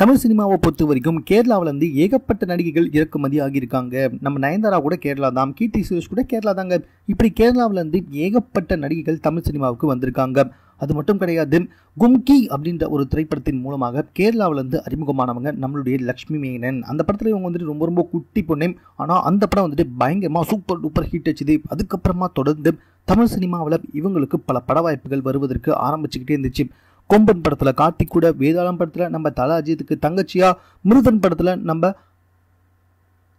தமிழ் சினிமாவை பொறுத்த வரைக்கும் கேரளாவில் இருந்து ஏகப்பட்ட நடிகைகள் இறக்குமதி ஆகியிருக்காங்க நம்ம நயன்தாரா கூட கேரளா தான் கீர்த்தி சுரேஷ் கூட கேரளா தாங்க. இப்படி கேரளாவிலேருந்து ஏகப்பட்ட நடிகைகள் தமிழ் சினிமாவுக்கு வந்திருக்காங்க. அது மட்டும் கிடையாது கும்கி அப்படின்ற ஒரு திரைப்படத்தின் மூலமாக கேரளாவிலேருந்து அறிமுகமானவங்க நம்மளுடைய லக்ஷ்மி மேனன். அந்த படத்தில் இவங்க வந்துட்டு ரொம்ப ரொம்ப குட்டி பொண்ணு. ஆனால் அந்த படம் வந்துட்டு பயங்கரமாக சூப்பர் டூப்பர் ஹிட் அச்சுது அதுக்கப்புறமா தொடர்ந்து தமிழ் சினிமாவில் இவங்களுக்கு பல பட வாய்ப்புகள் வருவதற்கு ஆரம்பிச்சுக்கிட்டே இருந்துச்சு. கொம்பன் படத்தில் கார்த்திக் கூட வேதாளம் படத்தில் நம்ம தல அஜித்துக்கு தங்கச்சியா மிருதன் படத்தில் நம்ம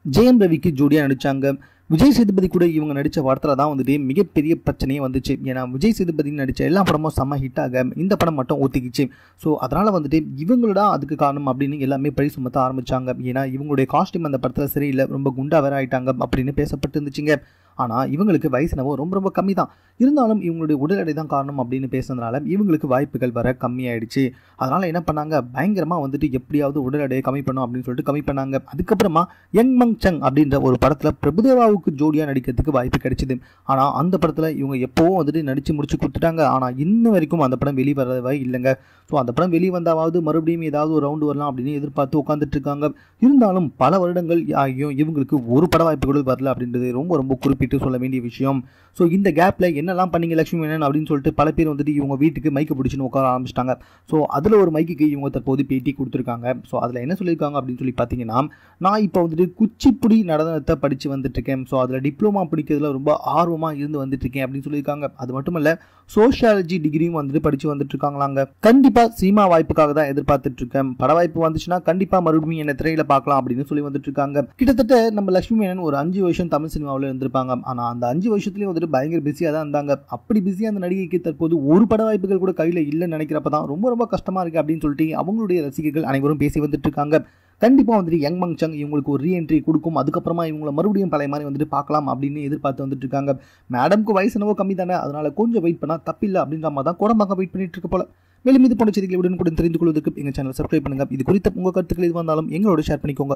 ஜெயம் ரவிக்கு ஜோடியாக நடித்தாங்க விஜய் சேதுபதி கூட இவங்க நடித்த படத்தில் தான் வந்துட்டு மிகப்பெரிய பிரச்சனையே வந்துச்சு. ஏன்னா விஜய் சேதுபதி நடித்த எல்லா படமும் செம்ம ஹிட் ஆக இந்த படம் மட்டும் ஒத்திக்கிச்சு. ஸோ அதனால் வந்துட்டு இவங்களோட அதுக்கு காரணம் அப்படின்னு எல்லாமே பழி சுமத்த ஆரம்பித்தாங்க ஏன்னா இவங்களுடைய காஸ்டியூம் அந்த படத்தில் சரியில்லை ரொம்ப குண்டா வேற ஆகிட்டாங்க அப்படின்னு பேசப்பட்டு இருந்துச்சுங்க ஆனால் இவங்களுக்கு வயசுனவோ ரொம்ப ரொம்ப கம்மி தான் இருந்தாலும் இவங்களுடைய உடல் எடை தான் காரணம் அப்படின்னு பேசுனதுனால இவங்களுக்கு வாய்ப்புகள் வர கம்மியாயிடுச்சு. அதனால் என்ன பண்ணாங்க? பயங்கரமாக வந்துட்டு எப்படியாவது உடல் எடையை கம்மி பண்ணும் அப்படின்னு சொல்லிட்டு கம்மி பண்ணாங்க. அதுக்கப்புறமா யங் மங் சங் அப்படின்ற ஒரு படத்தில் பிரபுதேவாவுக்கு ஜோடியாக நடிக்கிறதுக்கு வாய்ப்பு கிடைச்சிது. ஆனால் அந்த படத்தில் இவங்க எப்போவும் வந்துட்டு நடித்து முடிச்சு கொடுத்துட்டாங்க. ஆனால் இன்ன வரைக்கும் அந்த படம் வெளிவரவே இல்லைங்க. ஸோ அந்த படம் வெளி வந்தாவது மறுபடியும் ஏதாவது ஒரு ரவுண்டு வரலாம் அப்படின்னு எதிர்பார்த்து உட்காந்துட்டு இருக்காங்க. இருந்தாலும் பல வருடங்கள் ஆகியும் இவங்களுக்கு ஒரு பட வாய்ப்புகள் வரல அப்படின்றது ரொம்ப ரொம்ப குறிப்பிட்டு சொல்ல வேண்டிய விஷயம். ஸோ இந்த கேப்பில் என்னெல்லாம் பண்ணீங்க லட்சுமி மேனன் அப்படின்னு சொல்லிட்டு பல பேர் வந்துட்டு இவங்க வீட்டுக்கு மைக்கு பிடிச்சின்னு உட்கார ஆரம்பிச்சிட்டாங்க. ஸோ அதில் ஒரு மைக்குக்கு இவங்க தற்போது பேட்டி கொடுத்துருக்காங்க. ஸோ அதில் என்ன சொல்லியிருக்காங்க அப்படின்னு சொல்லி பார்த்தீங்கன்னா நான் இப்போ வந்துட்டு குச்சிப்புடி நடனத்தை படித்து வந்துட்டுருக்கேன். ஸோ அதில் டிப்ளமா படிக்கிறதுல ரொம்ப ஆர்வமாக இருந்து வந்துட்டுருக்கேன் அப்படின்னு சொல்லியிருக்காங்க. அது மட்டும் இல்லை சோஷியாலஜி டிகிரியும் வந்துட்டு படித்து வந்துட்டுருக்காங்களாங்க. கண்டிப்பாக சினிமா வாய்ப்புக்காக தான் எதிர்பார்த்துட்ருக்கேன் பட வாய்ப்பு வந்துச்சுன்னா கண்டிப்பாக மறுபடியும் என்னை திரையில் பார்க்கலாம் அப்படின்னு சொல்லி வந்துட்டுருக்காங்க. கிட்டத்தட்ட நம்ம லட்சுமி மேனன் ஒரு அஞ்சு வருஷம் தமிழ் சினிமாவில் இருந்திருப்பாங்க. ஆனால் அந்த அஞ்சு வருஷத்துலேயும் வந்துட்டு பயங்கர பிஸியாக தான் இருந்தாங்க. அப்படி பிஸியாக அந்த நடிகைக்கு தற்போது ஒரு பட வாய்ப்புகள் கூட கையில் இல்லைன்னு நினைக்கிறப்ப தான் ரொம்ப ரொம்ப கஷ்டமாக இருக்குது அப்படின்னு சொல்லிட்டு அவங்களுடைய ரசிகர்கள் அனைவரும் பேசி வந்துட்டு இருக்காங்க. கண்டிப்பாக வந்துட்டு யங் மங் சங் இவங்களுக்கு ஒரு ரீஎன்ட்ரி கொடுக்கும். அதுக்கப்புறமா இவங்களை மறுபடியும் பழைய மாதிரி வந்துட்டு பார்க்கலாம் அப்படின்னு எதிர்பார்த்து வந்துட்டு இருக்காங்க. மேடம்க்கு வயசு என்னவோ கம்மி தானே அதனால் கொஞ்சம் வெயிட் பண்ணால் தப்பில்லை அப்படின்ற மாதிரி தான் குடம்பாக வெயிட் பண்ணிட்டு இருக்க போல. மேலும் இது போன்ற செய்திகளை உடனுக்குடன் தெரிந்து கொள்வதற்கு எங்கள் சேனல் சப்ஸ்கிரைப் பண்ணுங்க. இது குறித்த உங்கள் கருத்துக்கள் எது வந்தாலும் எங்களோட ஷேர் பண்ணிக்கோங்க.